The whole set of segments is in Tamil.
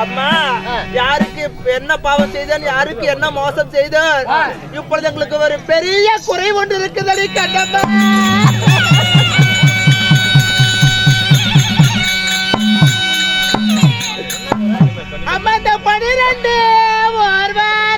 அம்மா யாருக்கு என்ன பாவம் செய்தேன் யாருக்கு என்ன மோசம் செய்தேன் இப்பொழுது எங்களுக்கு ஒரு பெரிய குறை ஒன்று இருக்குதடி கண்டம்மா அம்மா இந்த பனிரெண்டு ஒருவன்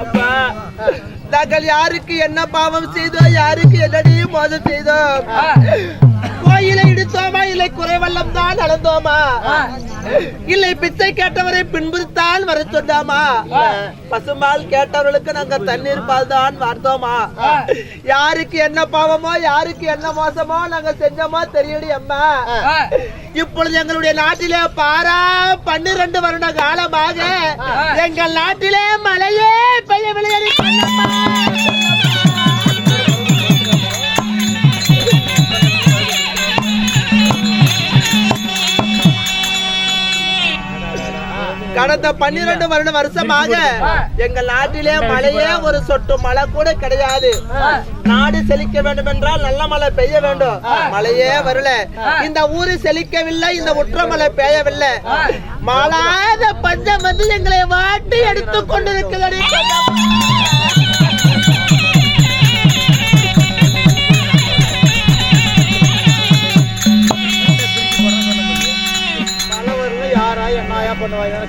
அப்பா. நாங்கள் யாருக்கு என்ன பாவம் செய்தோ யாருக்கு என்னடி மோதம் செய்தோம்? கையில இடித்தோமா இல்லை குறைவல்லம் தான் அளந்தோமா இல்லை பிச்சை கேட்டவரை பின்புறுத்தால் வர சொன்னாமா? பசும்பால் கேட்டவர்களுக்கு நாங்க தண்ணீர் பால் தான் வார்த்தோமா யாருக்கு என்ன பாவமோ யாருக்கு என்ன மோசமோ நாங்க செஞ்சோமோ தெரியடி அம்மா. இப்பொழுது எங்களுடைய நாட்டிலே பாரா பன்னிரண்டு வருட காலமாக எங்கள் நாட்டிலே மழையே பெய்ய கடந்த பன்னிரண்டு வருட வருஷமாக எங்கள் நாட்டிலே மழையே ஒரு சொட்டு மழை கூட கிடையாது. நாடு செழிக்க வேண்டும் என்றால் நல்ல மழை பெய்ய வேண்டும். மழையே வரல. இந்த ஊரு செழிக்கவில்லை இந்த உற்ற மழை பெய்யவில்லை. மாளாத பஞ்சம் வந்து எங்களை வாட்டி எடுத்துக் கொண்டிருக்கிறது.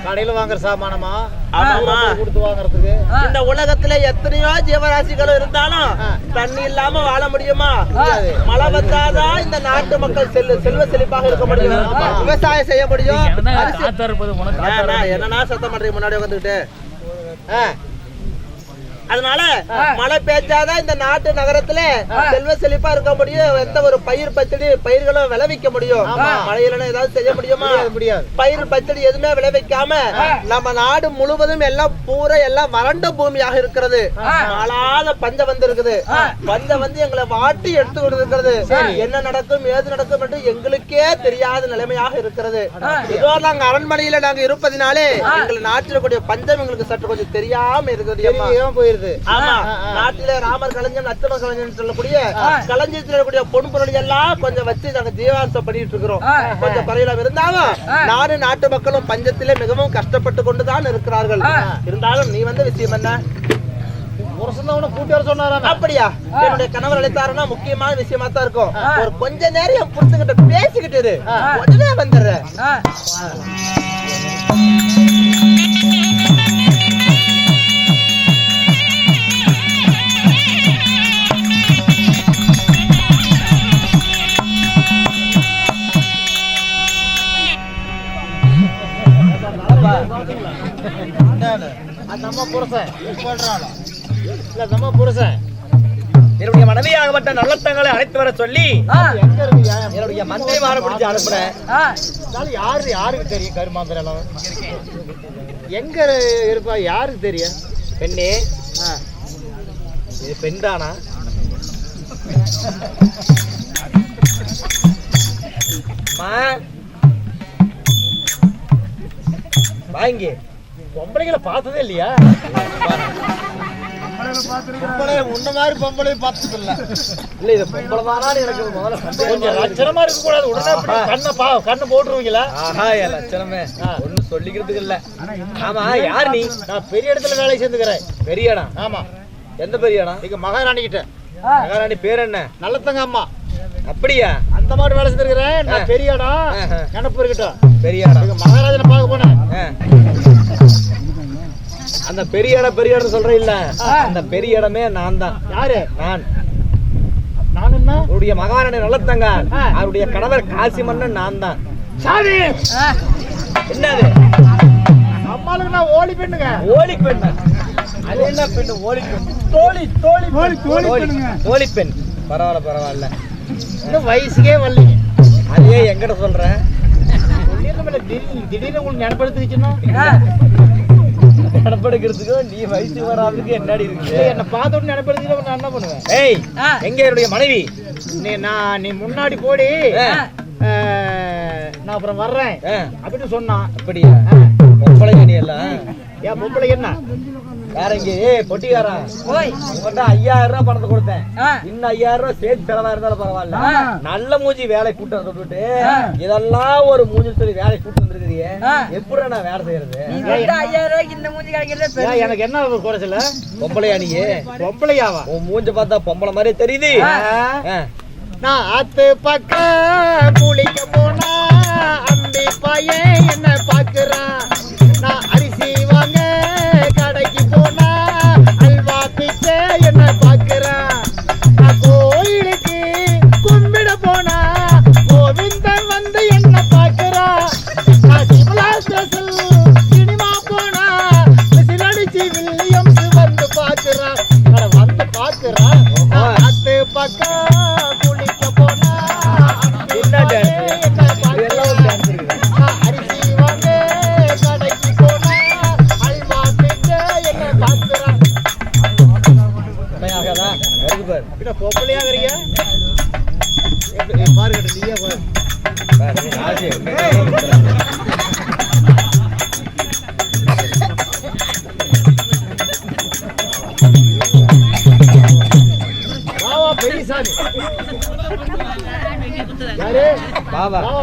கடையில வாங்குற சாமானமா? ஆமாமா. கொடுத்து வாங்குறதுக்கு. இந்த உலகத்துல எத்தனையோ ஜீவராசிகள் இருந்தாலும் தண்ணி இல்லாம வாழ முடியுமா? மழை வந்தாதான் இந்த நாட்டு மக்கள் செல்வ செல்வ செழிப்பாக இருக்க முடியும். விவசாயம் செய்ய முடியும். என்னண்ணா சத்தம் பண்றீங்க முன்னாடி ஆ, அதனால மழை பெய்ஞ்சாதான் இந்த நாட்டு நகரத்துல செல்வ செழிப்பா இருக்க முடியும். எந்த ஒரு பயிர் பச்சடி பயிர்களும் விளைவிக்க முடியும். மழையில ஏதாவது செய்ய முடியுமா? முடியாது, பயிர் பச்சடி எதுவுமே விளைவிக்காம நம்ம நாடு முழுவதும் எல்லாம் பூரா எல்லாம் வறண்ட பூமியாக இருக்கிறது. நாளாத பஞ்சம் வந்து இருக்குது பஞ்சம் வந்து எங்களை வாட்டி எடுத்து கொண்டிருக்கிறது. என்ன நடக்கும் ஏது நடக்கும் என்று எங்களுக்கே தெரியாத நிலைமையாக இருக்கிறது. இதோ நாங்க அரண்மனையில நாங்க இருப்பதினாலே எங்கள் நாட்டில் கூடிய பஞ்சம் எங்களுக்கு சற்று கொஞ்சம் தெரியாம இருக்குது அம்மா. ஆமா. நாட்டில ராமர் களஞ்சம் நச்சம களஞ்சம் சொல்லக்கூடிய களஞ்சத்தில் இருக்கக்கூடிய பொன்பொருள் எல்லாம் கொஞ்சம் வச்சு நாங்க ஜீவாசம் பண்ணிட்டு இருக்கிறோம். கொஞ்சம் குறையில இருந்தாலும் நானும் நாட்டு மக்களும் பஞ்சத்திலே மிகவும் கஷ்டப்பட்டு கொண்டுதான் இருக்கிறார்கள். இருந்தாலும் நீ வந்த விஷயம் என்ன? அப்படியா? என்னுடைய கணவர் அழைத்தாருன்னா முக்கியமான விஷயமா தான் இருக்கும். ஒரு கொஞ்ச நேரம் என் புருஷன்கிட்ட பேசிக்கிட்டு. உடனே வந்துடுறேன். நம்ம புருஷன். இல்ல நம்ம புருஷன். என்னுடைய மனைவியாகப்பட்ட நல்லத்தங்களை அழைத்து வர சொல்லி? என்னுடைய மந்திரிமாரை பிடிச்சு அனுப்புறேன் யாரு யாருக்கு தெரியும் கருமாந்திரம் எங்க இருப்பா யாருக்கு தெரியும்? பெண்ணே. இது பெண் தானா. வாங்கி. பொம்பளைங்களை பார்த்ததே இல்லையா? பொம்பளை முன்ன மாதிரி பொம்பளை பார்த்தது இல்ல இல்ல இது பொம்பளை தானான்னு எனக்கு முதல்ல கொஞ்சம் லட்சணமா இருக்க கூடாது உடனே கண்ணை பா கண்ணை போட்டுருவீங்களா? ஆஹா லட்சணமே. ஒண்ணும் சொல்லிக்கிறதுக்கு இல்ல. ஆமா யார் நீ? நான் பெரிய இடத்துல வேலை சேர்ந்துக்கிறேன். பெரிய இடம். ஆமா. எந்த பெரிய இடம்? இங்க மகாராணி கிட்ட மகாராணி பேர் என்ன? நல்லத்தங்க அம்மா. அப்படியா? அந்த மாதிரி வேலை செஞ்சிருக்கிறேன் நான் பெரிய இடம். நினப்பு இருக்கட்டும் பெரிய இடம். மகாராஜனை பார்க்க போனேன். அந்த பெரிய இடம் பெரிய இடம் சொல்ற இல்ல அந்த பெரிய இடமே நான் தான் யாரு? நான். நான் என்ன உன்னுடைய மகாராணி நல்லத்தங்க. அவருடைய கணவர் காசி மன்னன் நான் தான் சாமி என்னது? அம்மாளுக்கு நான் ஓடி பெண்ணுங்க. ஓலி பெண் அது என்ன பெண். ஓலி பெண். தோழி தோழி தோழி. தோழி பெண். பரவாயில்ல பரவாயில்ல. இன்னும் வயசுக்கே வரலீங்க அதே எங்கிட்ட சொல்ற சொல்லிடுறேன் திடீர்னு திடீர்னு உங்களுக்கு நினைப்படுத்துச்சுன்னா நடப்படுக்கிறதுக்கும் நீ வயசு வராதுக்கு என்னடி இருக்கு? என்ன பார்த்த உடனே நினைப்படுத்தினா நான் என்ன பண்ணுவேன்? ஏய் எங்க என்னுடைய மனைவி? நீ நான் நீ முன்னாடி போடி. நான் அப்புறம் வர்றேன். அப்படின்னு சொன்னான். அப்படியா? பொம்பளை நீ எல்லாம். ஏன் பொம்பளை என்ன? வேற எங்க? ஏய் பொட்டிக்காரா உங்கள்கிட்ட ஐயாயிரம் ரூபாய் பணத்தை கொடுத்தேன். இன்னும் ஐயாயிரம் ரூபாய் சேர்த்து செலவா இருந்தாலும் பரவாயில்ல. நல்ல மூஞ்சி வேலை கூட்டு வந்து விட்டுட்டு இதெல்லாம் ஒரு மூஞ்சி சொல்லி வேலை கூட்டு வந்துருக்குறியே. எப்படி நான் வேலை செய்யறது? ஏன் எனக்கு என்ன குறைச்சல? பொம்பளையா நீ? பொம்பளையாவா? உன் மூஞ்ச பார்த்தா பொம்பளை மாதிரியே தெரியுது. நான் ஆத்து பக்கம் குளிக்க போனா அம்பி பையன் என்ன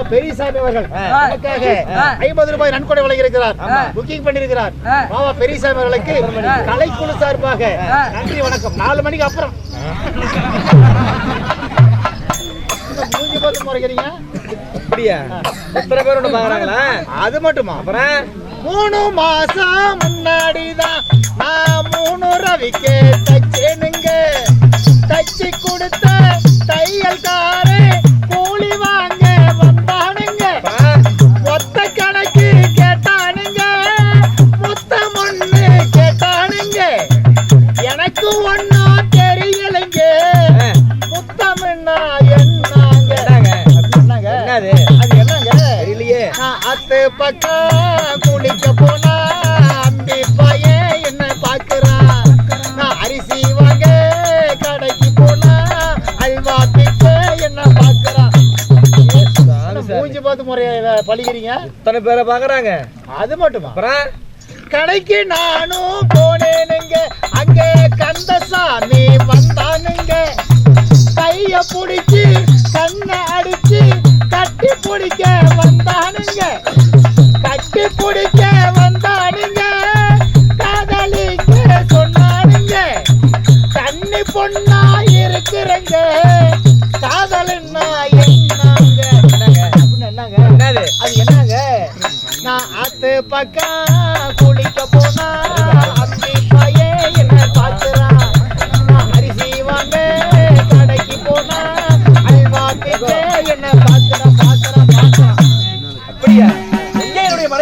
பெரியசாமி. அவர்கள். ஐம்பது ரூபாய் நன்கொடை வழங்கியிருக்கிறார். புக்கிங் பண்ணியிருக்கிறார். ஆ. பாவா பெரியசாமி அவர்களுக்கு. கலைக்குழு சார்பாக. நன்றி வணக்கம். நாலு மணிக்கு அப்புறம். மூஞ்சி பார்த்து முறைக்கிறீங்க? அப்படியா? எத்தனை பேர் ஒண்ணு பாக்குறாங்களா அது மட்டுமா? அப்புறம்? மூணு மாசம் முன்னாடிதான் நான் மூணு ரவிக்கு தச்சேனுங்க. தச்சு கொடுத்த தையல்கார நான் அத்து பக்கம் குளிக்க போனா அம்பி பையன் என்ன பாக்குறான் நான் அரிசி வாங்க கடைக்கு போனா அல்வா பிச்சை என்ன சாமி. மூஞ்சி பார்த்து முறைய பழிக்கிறீங்க? இத்தனை பேரை பாக்குறாங்க அது மட்டுமா? அப்புறம்? கடைக்கு நானும் போனேனுங்க. அங்க கந்தசாமி வந்தானுங்க. கைய புடிச்சு கண்ணை அடிச்சு கட்டி பிடிக்க வந்தானுங்க. கட்டி பிடிக்க வந்தானுங்க. காதலிக்க சொன்னானுங்க. தண்ணி பொண்ணா இருக்கிறங்க. காதலன்னா என்னங்க? என்னங்க? அது என்னங்க? நான் ஆத்து பக்கம்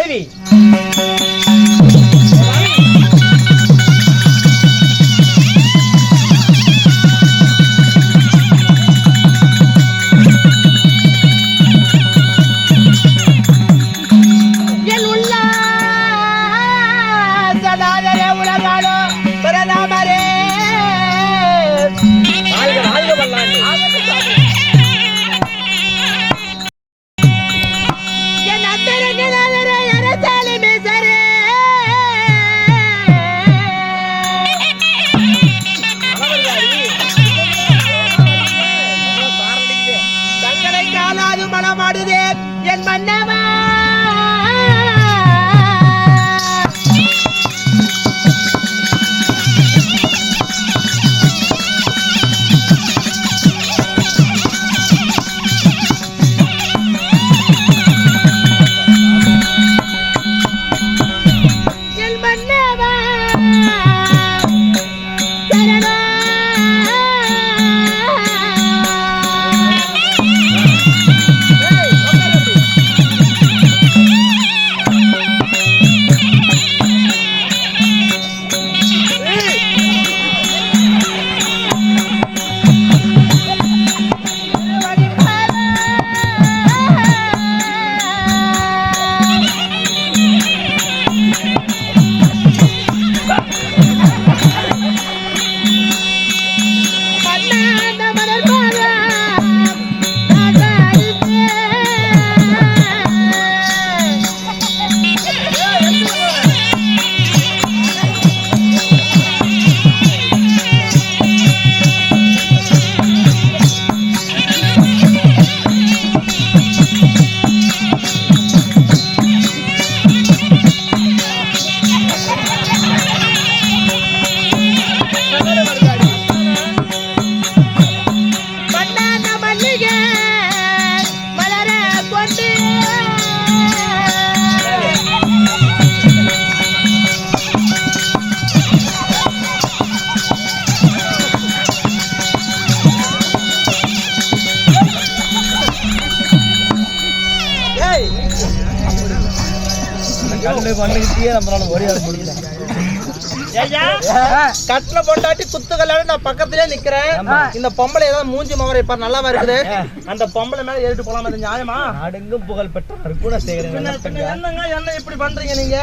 மனைவி அங்கேயே நம்மளால ஒரே வர முடியல. கட்டில பொண்டாட்டி குத்துக்கல்லாட நான் பக்கத்துலயே நிக்கிறேன். இந்த பொம்பளை ஏதாவது மூஞ்சி மகரை இப்ப நல்லாவா இருக்குது? அந்த பொம்பளை மேல ஏறிட்டு போலாம் அது நியாயமா? அடுங்கும் புகழ் பெற்ற கூட செய்யறேன் என்னங்க என்ன இப்படி பண்றீங்க நீங்க?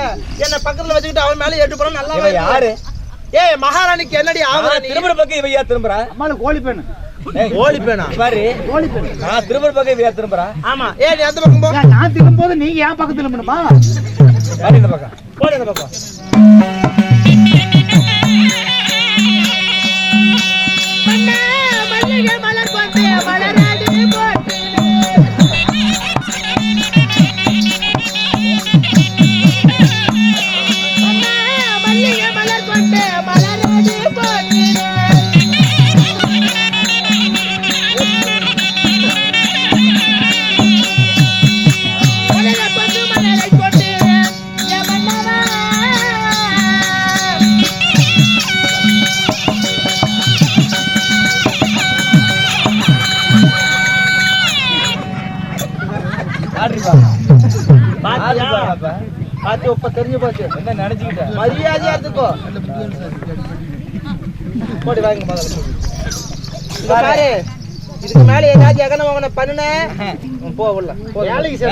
என்ன பக்கத்துல வச்சுக்கிட்டு அவன் மேல ஏறிட்டு போனா நல்லா யாரு? ஏய் மகாராணிக்கு என்னடி ஆவரா திரும்புற பக்கம் இவையா திரும்புறா? அம்மால கோழி பேனு கோழி பேனா பாரு. கோழி பேனு நான் திரும்புற பக்கம் திரும்புறா? ஆமா. ஏய் நீ அந்த பக்கம் போ. நான் திரும்பும்போது நீங்க ஏன் பக்கம் திரும்பணுமா பாருங்க பாக்கா பாருங்க பாக்கா இப்ப தெரிஞ்சு போச்சு. என்ன நினைச்சுக்கிட்டேன் மரியாதையா இருக்கோ போட்டு வாங்க இதுக்கு மேல ஏதாச்சும் எகன வாங்கின பண்ணுன. போகல வேலைக்கு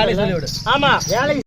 ஆமா. வேலைக்கு